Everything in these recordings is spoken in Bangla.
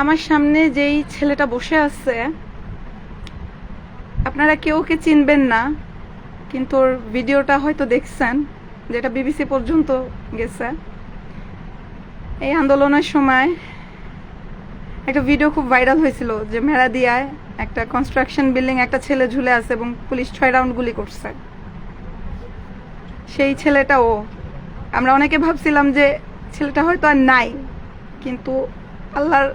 আমার সামনে যেই ছেলেটা বসে আছে, আপনারা কেউ কে চিনবেন না, কিন্তু ওর ভিডিওটা হয়তো দেখছেন, যেটা বিবিসি পর্যন্ত গেছে। এই আন্দোলনের সময় একটা ভিডিও খুব ভাইরাল হয়েছিল যে মেরাদিয়ায় একটা কনস্ট্রাকশন বিল্ডিং একটা ছেলে ঝুলে আছে এবং পুলিশ ছয় রাউন্ড গুলি করছে। সেই ছেলেটা ও। আমরা অনেকে ভাবছিলাম যে ছেলেটা হয়তো আর নাই কিন্তু আল্লাহর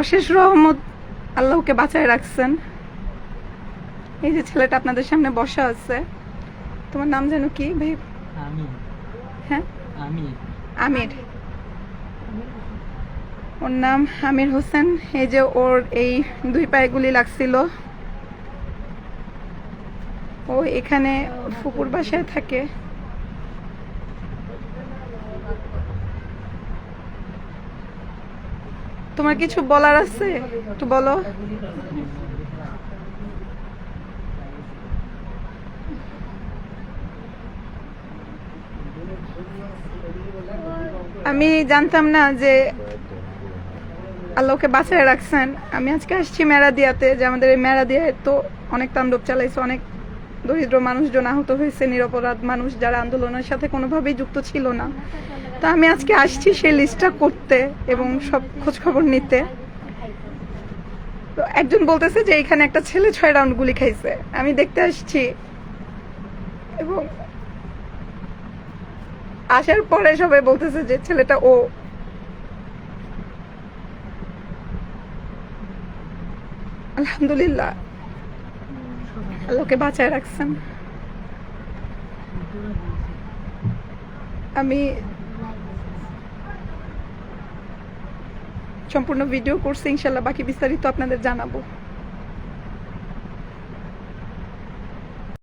অশেষ রহমত আল্লাহ ওকে বাঁচায় রাখছেন। এই যে ছেলেটা আপনাদের সামনে বসা আছে তোমার নাম যেন কি ভাই? আমি হ্যাঁ? আমি আমির। ওর নাম আমির হোসেন। এই যে ওর এই দুই পায়ে গুলি লাগছিল। ও এখানে ফুপুর বাসায় থাকে। তোমার কিছু বলার আছে? একটু বলো। আমি জানতাম না যে আল্লাহকে বাঁচায় রাখছেন। আমি আজকে আসছি মেরাদিয়াতে, যে আমাদের এই মেরাদিয়ায় তো অনেক তাণ্ডব চালাইছে, অনেক দরিদ্র মানুষজন আহত হয়েছে, নিরপরাধ মানুষ যারা আন্দোলনের সাথে কোনোভাবেই যুক্ত ছিল না। তো আমি আজকে আসছি সেই লিস্টটা করতে এবং সব খোঁজখবর নিতে। তো একজন বলতেছে যে, এখানে একটা ছেলে ছয় রাউন্ড গুলি খাইছে। আমি দেখতে আসছি। এবং আসার পরে সবাই বলতেছে যে, ছেলেটা ও আলহামদুলিল্লাহ। আল্লাহকে বাঁচায় রাখছেন। আমি সম্পূর্ণ ভিডিও করছি ইনশাল্লাহ বাকি বিস্তারিত আপনাদের জানাব।